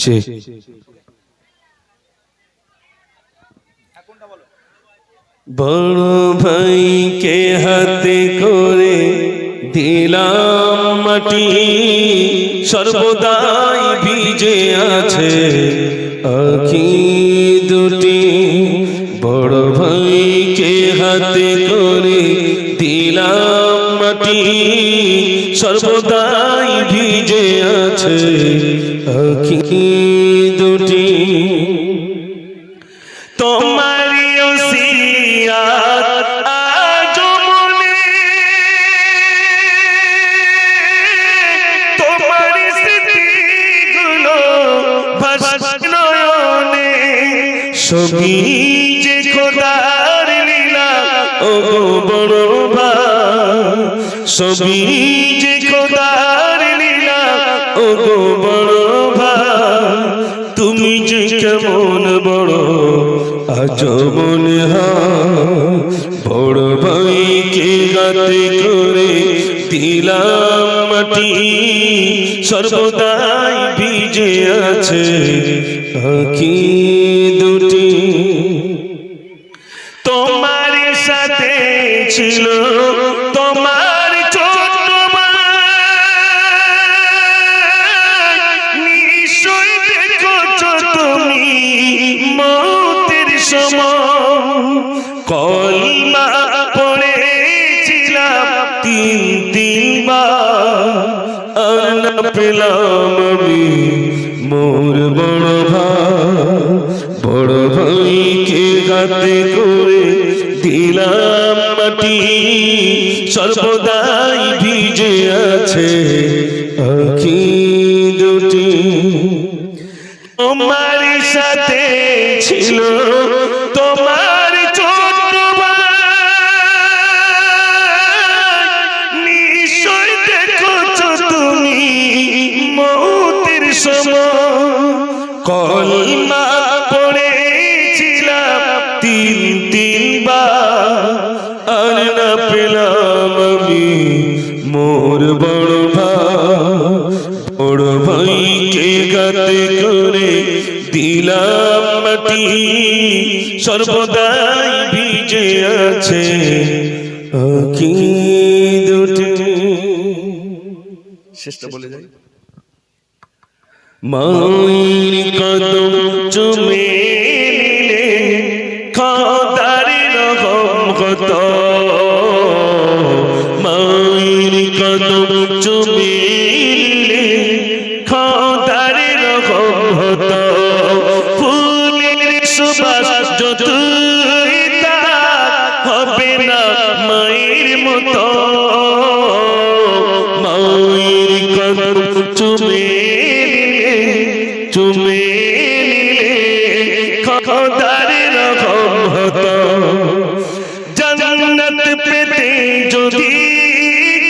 ছি বড় ভাইকে হাতে করে দিলাম মাটি, সর্বদাই ভিজে আছে আখি দুটি। বড় ভাইকে হাতে করে দিলাম মাটি, সর্বদাই ভিজে আছে আখি দুটি? তোমারি যে খোদার লীলা ও বড় সবই যে খোদার লীলা ও বড় কেমন বড় আজ মনে বড় ভাইকে গাতে করে দিলাম মাটি। সর্বদাই ভিজে আছে আখি দুটি। তোমার সাথে ছিল, তোমার সময় কলমা পড়েছিলাম তিন, তিনবার। আর পেলাম আমি মোর বড় ভাই। বড় ভাইকে গাতে করে দিলাম মাটি। সর্বদাই ভিজে আছে। আখি তোমার সাথে ছিল, তোমার ছোট নিশ্চয় দেখছ তুমি মৌতের সময়। কলমা পড়েছিলাম তিন তিনবার। আর না পেলাম ভাইকে গাতে করে দিলাম মাটি, সর্বদাই ভিজে আছে আখি দুটি শেষটা বলে যাই। মায়ের কদম চুমে নিলে খাদার রকম কত। মায়ের কদম চুমে চুমে নিলে চুমে নিলে খদার রকম হতো। জান্নাত পেতে যদি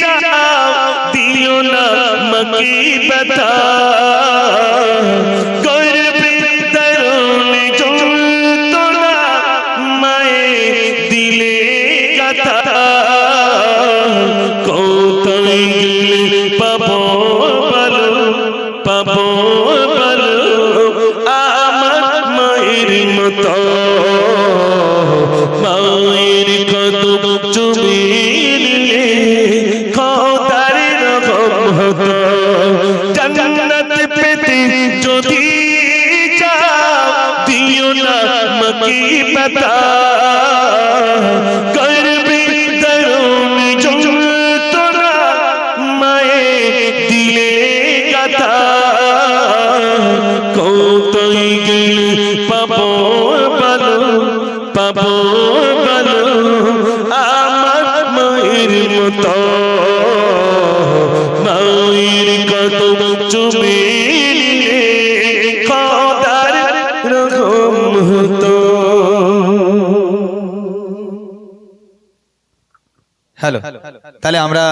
চাও, দিও না মকি ব্যথা। পাবো আমার মায়ের মতো। মায়ের কত চুমি খোদার রকম হতো। জান্নাত পেতে যদি চাও, দিও না মকি পাতা। দিলে গাথা কতই গেল পাবো বলো পাবো বলো আমার মায়ের মতো হ্যালো তাহলে আমরা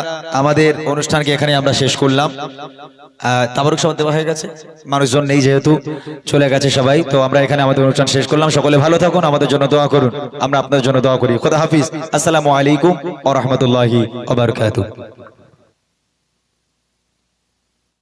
আমাদের অনুষ্ঠানকে এখানে আমরা শেষ করলাম। তাবারুক সব দেওয়া হয়ে গেছে। মানুষজন নেই যেহেতু চলে গেছে সবাই। তো আমরা এখানে আমাদের অনুষ্ঠান শেষ করলাম। সকলে ভালো থাকুন আমাদের জন্য দোয়া করুন। আমরা আপনাদের জন্য দোয়া করি। খোদা হাফিজ। আসসালামু আলাইকুম ও রহমতুল্লাহি